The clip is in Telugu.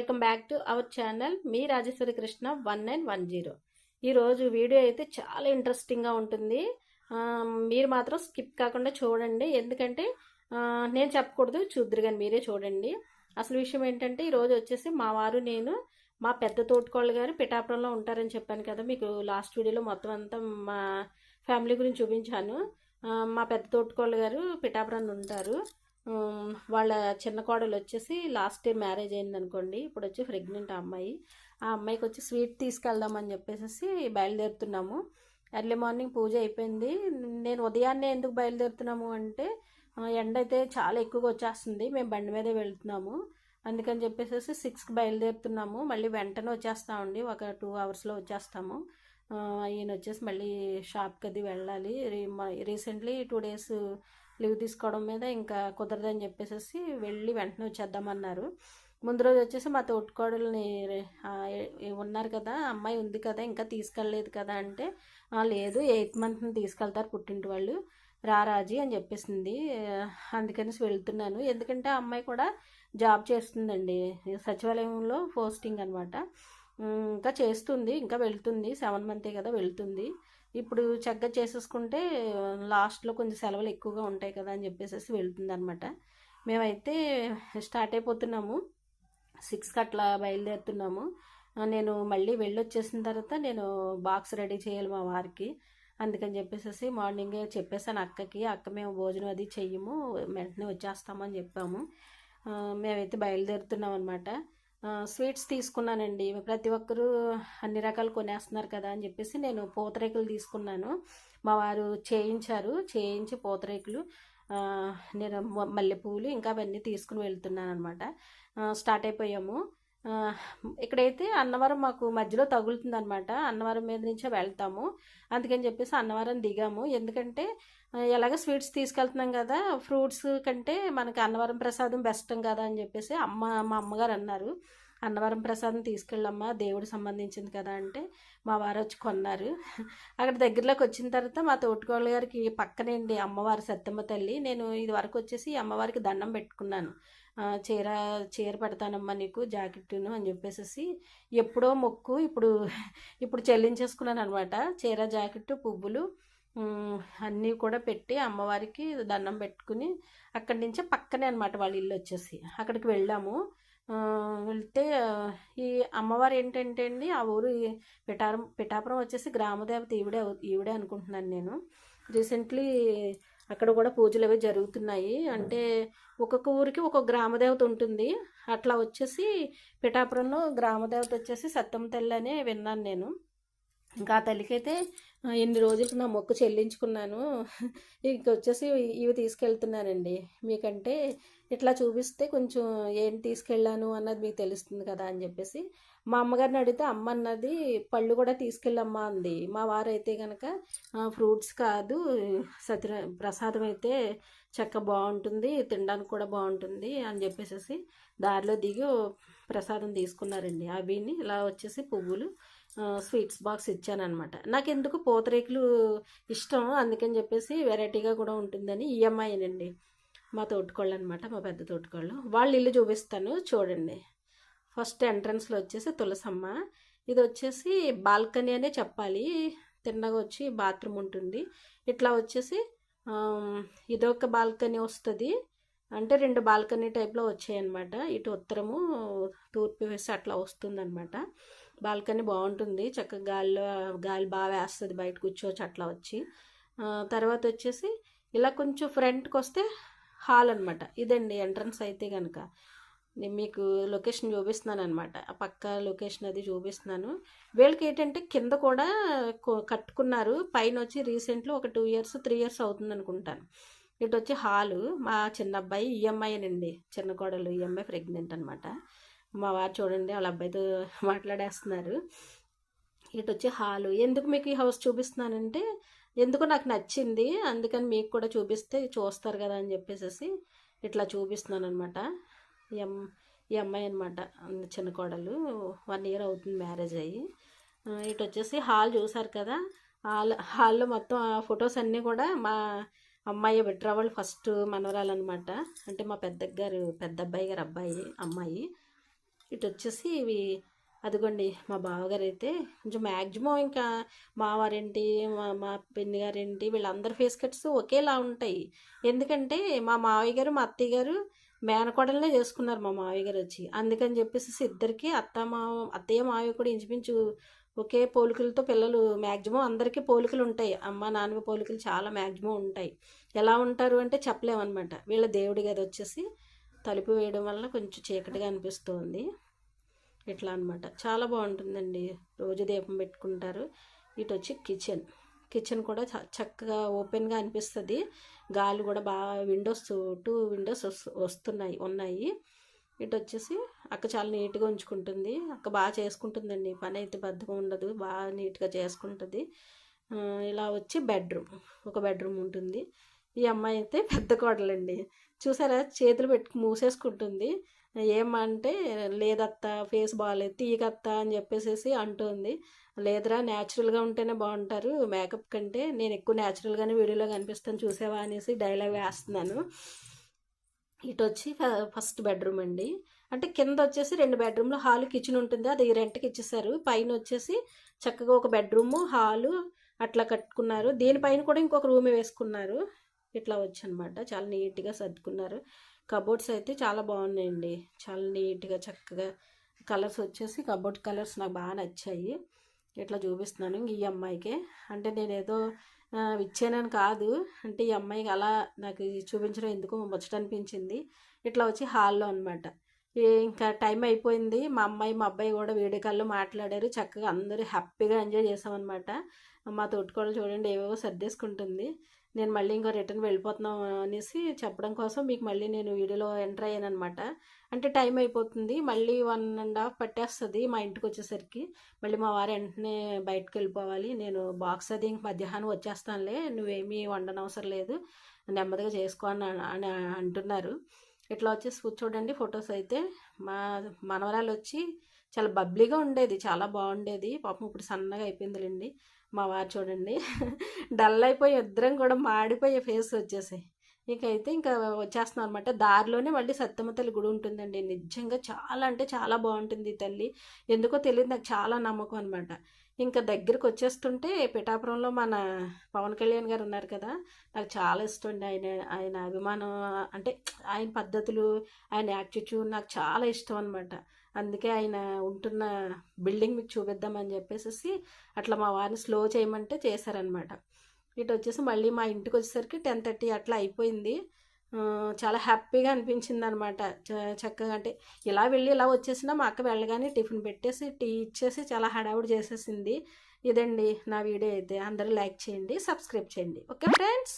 Welcome back to our channel. Me Rajeshwari Krishna one nine one zero ఈరోజు వీడియో అయితే చాలా ఇంట్రెస్టింగ్గా ఉంటుంది. మీరు మాత్రం స్కిప్ కాకుండా చూడండి. ఎందుకంటే నేను చెప్పకూడదు. చూద్దరు కానీ మీరే చూడండి. అసలు విషయం ఏంటంటే ఈరోజు వచ్చేసి మా వారు నేను మా పెద్ద తోటికోళ్ళు గారు పిఠాపురంలో ఉంటారని చెప్పాను కదా. మీకు లాస్ట్ వీడియోలో మొత్తం అంతా మా ఫ్యామిలీ గురించి చూపించాను. మా పెద్ద తోటికోళ్ళు గారు పిఠాపురం ఉంటారు. వాళ్ళ చిన్న కోడలు వచ్చేసి లాస్ట్ ఇయర్ మ్యారేజ్ అయింది అనుకోండి ఇప్పుడు వచ్చి ప్రెగ్నెంట్ ఆ అమ్మాయి. ఆ అమ్మాయికి వచ్చి స్వీట్ తీసుకెళ్దామని చెప్పేసి బయలుదేరుతున్నాము. ఎర్లీ మార్నింగ్ పూజ అయిపోయింది. నేను ఉదయాన్నే ఎందుకు బయలుదేరుతున్నాము అంటే ఎండ అయితే చాలా ఎక్కువగా వచ్చేస్తుంది. మేము బండి మీదే వెళ్తున్నాము. అందుకని చెప్పేసి సిక్స్కి బయలుదేరుతున్నాము. మళ్ళీ వెంటనే వచ్చేస్తామండి. ఒక టూ అవర్స్లో వచ్చేస్తాము. ఈయన వచ్చేసి మళ్ళీ షాప్కి అది వెళ్ళాలి. రీసెంట్లీ టూ డేస్ లీవ్ తీసుకోవడం మీద ఇంకా కుదరదని చెప్పేసి వెళ్ళి వెంటనే వచ్చేద్దామన్నారు. ముందు రోజు వచ్చేసి మా తోటికోడల్ని ఉన్నారు కదా అమ్మాయి ఉంది కదా ఇంకా తీసుకెళ్ళలేదు కదా అంటే లేదు ఎయిత్ మంత్ని తీసుకెళ్తారు పుట్టింటి వాళ్ళు రారాజీ అని చెప్పేసింది. అందుకనేసి వెళ్తున్నాను. ఎందుకంటే ఆ అమ్మాయి కూడా జాబ్ చేస్తుందండి సచివాలయంలో పోస్టింగ్ అనమాట ఇంకా చేస్తుంది ఇంకా వెళ్తుంది సెవెన్ మంతే కదా వెళ్తుంది. ఇప్పుడు చక్కగా చేసేసుకుంటే లాస్ట్లో కొంచెం సెలవులు ఎక్కువగా ఉంటాయి కదా అని చెప్పేసి వెళ్తుంది అనమాట మేమైతే స్టార్ట్ అయిపోతున్నాము. సిక్స్కి అట్లా బయలుదేరుతున్నాము. నేను మళ్ళీ వెళ్ళొచ్చేసిన తర్వాత నేను బాక్స్ రెడీ చేయాలి మా వారికి. అందుకని చెప్పేసి మార్నింగే చెప్పేసాను అక్కకి అక్క మేము భోజనం అది చెయ్యము వెంటనే వచ్చేస్తామని చెప్పాము. మేమైతే బయలుదేరుతున్నాం అనమాట స్వీట్స్ తీసుకున్నానండి. ప్రతి ఒక్కరూ అన్ని రకాలు కొనేస్తున్నారు కదా అని చెప్పేసి నేను పూతరేకులు తీసుకున్నాను. మా వారు చేయించారు. చేయించి పూతరేకులు నేను మల్లెపూలు ఇంకా అవన్నీ తీసుకుని వెళ్తున్నాను అనమాట స్టార్ట్ అయిపోయాము. ఇక్కడైతే అన్నవరం మాకు మధ్యలో తగులుతుందనమాట అన్నవరం మీద నుంచే వెళ్తాము. అందుకని చెప్పేసి అన్నవరం దిగాము. ఎందుకంటే ఎలాగ స్వీట్స్ తీసుకెళ్తున్నాం కదా ఫ్రూట్స్ కంటే మనకి అన్నవరం ప్రసాదం బెస్ట్ కదా అని చెప్పేసి అమ్మ మా అమ్మగారు అన్నారు. అన్నవరం ప్రసాదం తీసుకెళ్ళమ్మా దేవుడు సంబంధించింది కదా అంటే మా వారు వచ్చి కొన్నారు. అక్కడ దగ్గరలోకి వచ్చిన తర్వాత మా తోటికోళ్ళ గారికి పక్కనండి అమ్మవారి సత్తమ్మ తల్లి నేను ఇది వరకు వచ్చేసి అమ్మవారికి దండం పెట్టుకున్నాను. చీర చీర పెడతానమ్మా నీకు జాకెట్టును అని చెప్పేసి ఎప్పుడో మొక్కు ఇప్పుడు ఇప్పుడు చెల్లించేసుకున్నాను అనమాట చీర జాకెట్టు పువ్వులు అన్నీ కూడా పెట్టి అమ్మవారికి దండం పెట్టుకుని అక్కడి నుంచే పక్కనే అనమాట వాళ్ళ ఇల్లు వచ్చేసి. అక్కడికి వెళ్ళాము. వెళ్తే ఈ అమ్మవారు ఏంటంటే అండి ఆ ఊరు ఈ పిఠారం పిఠాపురం వచ్చేసి గ్రామదేవత ఈవిడే ఈవిడే అనుకుంటున్నాను నేను. రీసెంట్లీ అక్కడ కూడా పూజలు అవి జరుగుతున్నాయి. అంటే ఒక్కొక్క ఊరికి ఒక్కొక్క గ్రామదేవత ఉంటుంది. అట్లా వచ్చేసి పిఠాపురంలో గ్రామదేవత వచ్చేసి సత్తం తల్లి అనే విన్నాను నేను. ఇంకా ఆ తల్లికైతే ఎన్ని రోజులకు నా మొక్కు చెల్లించుకున్నాను. ఇంక వచ్చేసి ఇవి తీసుకెళ్తున్నానండి. మీకంటే ఇట్లా చూపిస్తే కొంచెం ఏం తీసుకెళ్ళాను అన్నది మీకు తెలుస్తుంది కదా అని చెప్పేసి. మా అమ్మగారిని అడిగితే అమ్మ అన్నది పళ్ళు కూడా తీసుకెళ్ళమ్మా అంది. మా వారైతే కనుక ఫ్రూట్స్ కాదు సత్య ప్రసాదం అయితే చెక్క బాగుంటుంది తినడానికి కూడా బాగుంటుంది అని చెప్పేసి దారిలో దిగి ప్రసాదం తీసుకున్నారండి. అవిని ఇలా వచ్చేసి పువ్వులు స్వీట్స్ బాక్స్ ఇచ్చానమాట నాకు ఎందుకు పూతరేకులు ఇష్టం అందుకని చెప్పేసి వెరైటీగా కూడా ఉంటుందని ఈఎంఐనండి మా తోటికోళ్ళు అనమాట మా పెద్ద తోటికోళ్ళు. వాళ్ళ ఇల్లు చూపిస్తాను చూడండి. ఫస్ట్ ఎంట్రన్స్లో వచ్చేసి తులసమ్మ. ఇది వచ్చేసి బాల్కనీ అనే చెప్పాలి. తిన్నగా వచ్చి బాత్రూమ్ ఉంటుంది. ఇట్లా వచ్చేసి ఇదొక బాల్కనీ వస్తుంది. అంటే రెండు బాల్కనీ టైప్లో వచ్చాయన్నమాట. ఇటు ఉత్తరము తూర్పు వేసి అట్లా వస్తుందన్నమాట. బాల్కనీ బాగుంటుంది. చక్కగా గాలిలో గాలి బాగా వేస్తుంది బయట కూర్చోవచ్చు అట్లా వచ్చి. తర్వాత వచ్చేసి ఇలా కొంచెం ఫ్రంట్కి వస్తే హాల్ అనమాట ఇదండి ఎంట్రన్స్ అయితే కనుక నేను మీకు లొకేషన్ చూపిస్తున్నాను అనమాట ఆ పక్క లొకేషన్ అది చూపిస్తున్నాను. వీళ్ళకి ఏంటంటే కింద కూడా కట్టుకున్నారు. పైన వచ్చి రీసెంట్లో ఒక టూ ఇయర్స్ త్రీ ఇయర్స్ అవుతుంది అనుకుంటాను. ఇటు వచ్చి హాలు. మా చిన్న అబ్బాయి ఈఎంఐ అండి చిన్న కోడలు ఈఎంఐ ప్రెగ్నెంట్ అనమాట మా వారు చూడండి వాళ్ళ అబ్బాయితో మాట్లాడేస్తున్నారు. ఇటు వచ్చి హాలు. ఎందుకు మీకు ఈ హౌస్ చూపిస్తున్నానంటే ఎందుకు నాకు నచ్చింది. అందుకని మీకు కూడా చూపిస్తే చూస్తారు కదా అని చెప్పేసి ఇట్లా చూపిస్తున్నాను అనమాట ఎం ఈ అమ్మాయి అనమాట చిన్న కోడలు. వన్ ఇయర్ అవుతుంది మ్యారేజ్ అయ్యి. ఇటు వచ్చేసి హాల్ చూసారు కదా. హాల్ హాల్లో మొత్తం ఆ ఫొటోస్ అన్నీ కూడా మా అమ్మాయి విడ్రావల్ ఫస్ట్ మనవరాలు అనమాట అంటే మా పెద్ద గారు పెద్ద అబ్బాయి గారు అబ్బాయి అమ్మాయి. ఇటు వచ్చేసి ఇవి అదిగోండి మా బావగారు అయితే కొంచెం మ్యాక్సిమం ఇంకా మా వారేంటి మా మా పిన్ని గారేంటి వీళ్ళందరి ఫేస్ కట్స్ ఒకేలా ఉంటాయి. ఎందుకంటే మా మావయ్య గారు మా అత్తయ్య గారు మేనకోడలనే చేసుకున్నారు మా మావయ్య గారు వచ్చి. అందుకని చెప్పేసి ఇద్దరికి అత్త మావ అత్తయ్య మావయ్య కూడా ఇంచుమించు ఒకే పోలికలతో పిల్లలు మ్యాక్సిమం అందరికీ పోలికలు ఉంటాయి. అమ్మ నాన్న పోలికలు చాలా మ్యాక్సిమం ఉంటాయి. ఎలా ఉంటారు అంటే చెప్పలేమన్నమాట. వీళ్ళ దేవుడి గది వచ్చేసి తలుపు వేయడం వల్ల కొంచెం చీకటిగా అనిపిస్తుంది. ఇట్లా అనమాట చాలా బాగుంటుందండి. రోజు దీపం పెట్టుకుంటారు. ఇటు వచ్చి కిచెన్. కిచెన్ కూడా చక్కగా ఓపెన్గా అనిపిస్తుంది. గాలి కూడా బాగా విండోస్ టూ విండోస్ వస్తున్నాయి ఉన్నాయి. ఇటు వచ్చేసి అక్క చాలా నీట్గా ఉంచుకుంటుంది. అక్క బాగా చేసుకుంటుందండి. పని అయితే బద్ధకం ఉండదు. బాగా నీట్గా చేసుకుంటుంది. ఇలా వచ్చి బెడ్రూమ్. ఒక బెడ్రూమ్ ఉంటుంది. ఈ అమ్మాయి అయితే పెద్ద కోడలండి. చూసారా? చేతులు పెట్టుకు మూసేసుకుంటుంది. ఏమంటే లేదత్త ఫేస్ బాగాలేదు తీగత్త అని చెప్పేసి అంటుంది. లేదురా న్యాచురల్గా ఉంటేనే బాగుంటారు. మేకప్ కంటే నేను ఎక్కువ న్యాచురల్గానే వీడియోలో కనిపిస్తాను చూసావా అనేసి డైలాగ్ వేస్తున్నాను. ఇటు వచ్చి ఫస్ట్ బెడ్రూమ్ అండి. అంటే కింద వచ్చేసి రెండు బెడ్రూమ్లు హాల్ కిచెన్ ఉంటుంది. అది రెంట్కి ఇచ్చేసారు. పైన వచ్చేసి చక్కగా ఒక బెడ్రూము హాలు అట్లా కట్టుకున్నారు. దీనిపైన కూడా ఇంకొక రూమ్ వేసుకున్నారు. ఇట్లా వచ్చనమాట చాలా నీట్గా సర్దుకున్నారు. కబోర్డ్స్ అయితే చాలా బాగున్నాయండి. చాలా నీట్గా చక్కగా. కలర్స్ వచ్చేసి కబోర్డ్ కలర్స్ నాకు బాగా నచ్చాయి. ఇట్లా చూపిస్తున్నాను ఈ అమ్మాయికే. అంటే నేను ఏదో ఇచ్చానని కాదు. అంటే ఈ అమ్మాయికి అలా నాకు చూపించడం ఎందుకు ముచ్చట అనిపించింది ఇట్లా వచ్చి హాల్లో అనమాట ఇంకా టైం అయిపోయింది. మా అమ్మాయి మా అబ్బాయి కూడా వీడియో కాల్లో మాట్లాడారు. చక్కగా అందరూ హ్యాపీగా ఎంజాయ్ చేసామన్నమాట. మా తోటికోడలు చూడండి ఏవేవో సర్దేసుకుంటుంది. నేను మళ్ళీ ఇంకో రిటర్న్ వెళ్ళిపోతున్నాం అనేసి చెప్పడం కోసం మీకు మళ్ళీ నేను వీడియోలో ఎంటర్ అయ్యాను అనమాట అంటే టైం అయిపోతుంది. మళ్ళీ వన్ అండ్ హాఫ్ పట్టేస్తుంది మా ఇంటికి వచ్చేసరికి. మళ్ళీ మా వారు వెంటనే బయటకు వెళ్ళిపోవాలి. నేను బాక్స్ అది ఇంక మధ్యాహ్నం వచ్చేస్తానులే నువ్వేమీ వండనవసరం లేదు నెమ్మదిగా చేసుకో అని అంటున్నారు. ఇట్లా వచ్చేసి చూడండి ఫొటోస్ అయితే. మా మనవరాలు వచ్చి చాలా బబ్లీగా ఉండేది చాలా బాగుండేది. పాపం ఇప్పుడు సన్నగా అయిపోయిందిలేండి. మా వారు చూడండి. డల్ అయిపోయి ఇద్దరం కూడా మాడిపోయే ఫేస్ వచ్చేసాయి. ఇకైతే ఇంకా వచ్చేస్తున్నాం అనమాట దారిలోనే మళ్ళీ సత్యమ్మ తల్లి గుడి ఉంటుందండి. నిజంగా చాలా అంటే చాలా బాగుంటుంది తల్లి. ఎందుకో తెలియదు నాకు చాలా నమ్మకం అనమాట ఇంకా దగ్గరికి వచ్చేస్తుంటే పిఠాపురంలో మన పవన్ కళ్యాణ్ గారు ఉన్నారు కదా. నాకు చాలా ఇష్టం అండి ఆయన ఆయన అభిమానం అంటే ఆయన పద్ధతులు ఆయన యాక్టిట్యూడ్ నాకు చాలా ఇష్టం అనమాట అందుకే ఆయన ఉంటున్న బిల్డింగ్ మీకు చూపిద్దామని చెప్పేసి అట్లా మా వారిని స్లో చేయమంటే చేశారనమాట ఇటు వచ్చేసి మళ్ళీ మా ఇంటికి వచ్చేసరికి టెన్ థర్టీ అట్లా అయిపోయింది. చాలా హ్యాపీగా అనిపించింది అనమాట చక్కగా అంటే ఇలా వెళ్ళి ఇలా వచ్చేసినా మా అక్క వెళ్ళగానే టిఫిన్ పెట్టేసి టీ ఇచ్చేసి చాలా హడావుడి చేసేసింది. ఇదండి నా వీడియో అయితే. అందరూ లైక్ చేయండి సబ్స్క్రైబ్ చేయండి. Okay friends?